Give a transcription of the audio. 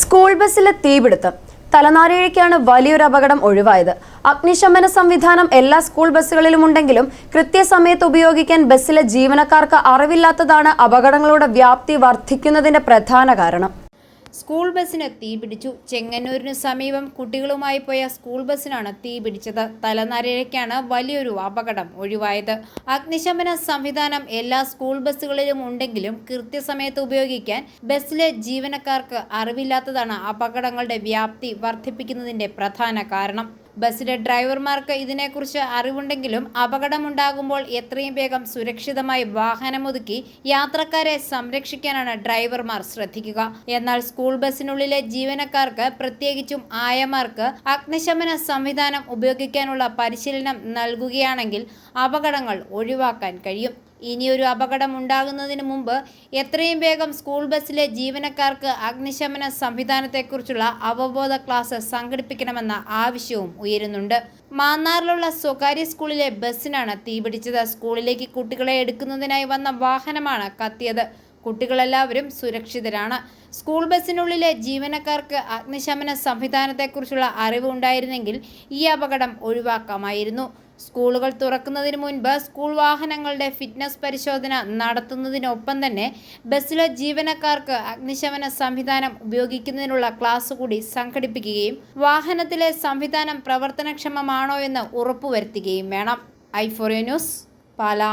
School ബസ്സിലെ തീപിടുത്തം. തലനാരിഴയ്ക്കാണ് വലിയൊരു അപകടം ഒഴിവായത്. അഗ്നിശമന സംവിധാനം എല്ലാ സ്കൂൾ ബസ്സുകളിലും ഉണ്ടെങ്കിലും കൃത്യസമയത്ത് ഉപയോഗിക്കാൻ ബസ്സിലെ ജീവനക്കാർക്ക് അറിവില്ലാത്തതാണ് അപകടങ്ങളുടെ വ്യാപ്തി വർദ്ധിക്കുന്നതിന്റെ പ്രധാന കാരണം. സ്കൂൾ ബസ്സിന് തീപിടിച്ചു ചെങ്ങന്നൂരിന് സമീപം കുട്ടികളുമായി പോയ സ്കൂൾ ബസ്സിനാണ് തീപിടിച്ചത് തലനാരിഴയ്ക്കാണ് വലിയൊരു അപകടം ഒഴിവായത്. അഗ്നിശമന സംവിധാനം എല്ലാ സ്കൂൾ ബസ്സുകളിലും ഉണ്ടെങ്കിലും കൃത്യസമയത്ത് ഉപയോഗിക്കാൻ ബസ്സിലെ ജീവനക്കാർക്ക് അറിവില്ലാത്തതാണ് അപകടങ്ങളുടെ വ്യാപ്തി വർദ്ധിപ്പിക്കുന്നതിന്റെ പ്രധാന കാരണം. ബസ്സിലെ ഡ്രൈവർമാർക്ക് ഇതിനെക്കുറിച്ച് അറിവുണ്ടെങ്കിലും അപകടമുണ്ടാകുമ്പോൾ എത്രയും വേഗം സുരക്ഷിതമായി വാഹനമൊതുക്കി യാത്രക്കാരെ സംരക്ഷിക്കാനാണ് ഡ്രൈവർമാർ ശ്രദ്ധിക്കുക. എന്നാൽ സ്കൂൾ ബസ്സിനുള്ളിലെ ജീവനക്കാർക്ക് പ്രത്യേകിച്ചും ആയമാർക്ക് അഗ്നിശമന സംവിധാനം ഉപയോഗിക്കാനുള്ള പരിശീലനം നൽകുകയാണെങ്കിൽ അപകടങ്ങൾ ഒഴിവാക്കാൻ കഴിയും. ഇനിയൊരു അപകടം ഉണ്ടാകുന്നതിന് മുമ്പ് എത്രയും വേഗം സ്കൂൾ ബസ്സിലെ ജീവനക്കാർക്ക് അഗ്നിശമന സംവിധാനത്തെക്കുറിച്ചുള്ള അവബോധ ക്ലാസ് സംഘടിപ്പിക്കണമെന്ന ആവശ്യവും ഉയരുന്നുണ്ട്. മാന്നാറിലുള്ള സ്വകാര്യ സ്കൂളിലെ ബസ്സിനാണ് തീപിടിച്ചത്. സ്കൂളിലേക്ക് കുട്ടികളെ എടുക്കുന്നതിനായി വന്ന വാഹനമാണ് കത്തിയത്. കുട്ടികളെല്ലാവരും സുരക്ഷിതരാണ്. സ്കൂൾ ബസ്സിനുള്ളിലെ ജീവനക്കാർക്ക് അഗ്നിശമന സംവിധാനത്തെക്കുറിച്ചുള്ള അറിവ് ഉണ്ടായിരുന്നെങ്കിൽ ഈ അപകടം ഒഴിവാക്കാമായിരുന്നു. സ്കൂളുകൾ തുറക്കുന്നതിന് മുൻപ് സ്കൂൾ വാഹനങ്ങളുടെ ഫിറ്റ്നസ് പരിശോധന നടത്തുന്നതിനൊപ്പം തന്നെ ബസ്സിലെ ജീവനക്കാർക്ക് അഗ്നിശമന സംവിധാനം ഉപയോഗിക്കുന്നതിനുള്ള ക്ലാസ് കൂടി സംഘടിപ്പിക്കുകയും വാഹനത്തിലെ സംവിധാനം പ്രവർത്തനക്ഷമമാണോ എന്ന് ഉറപ്പുവരുത്തുകയും വേണം. ഐഫോറിയ ന്യൂസ് പാലാ.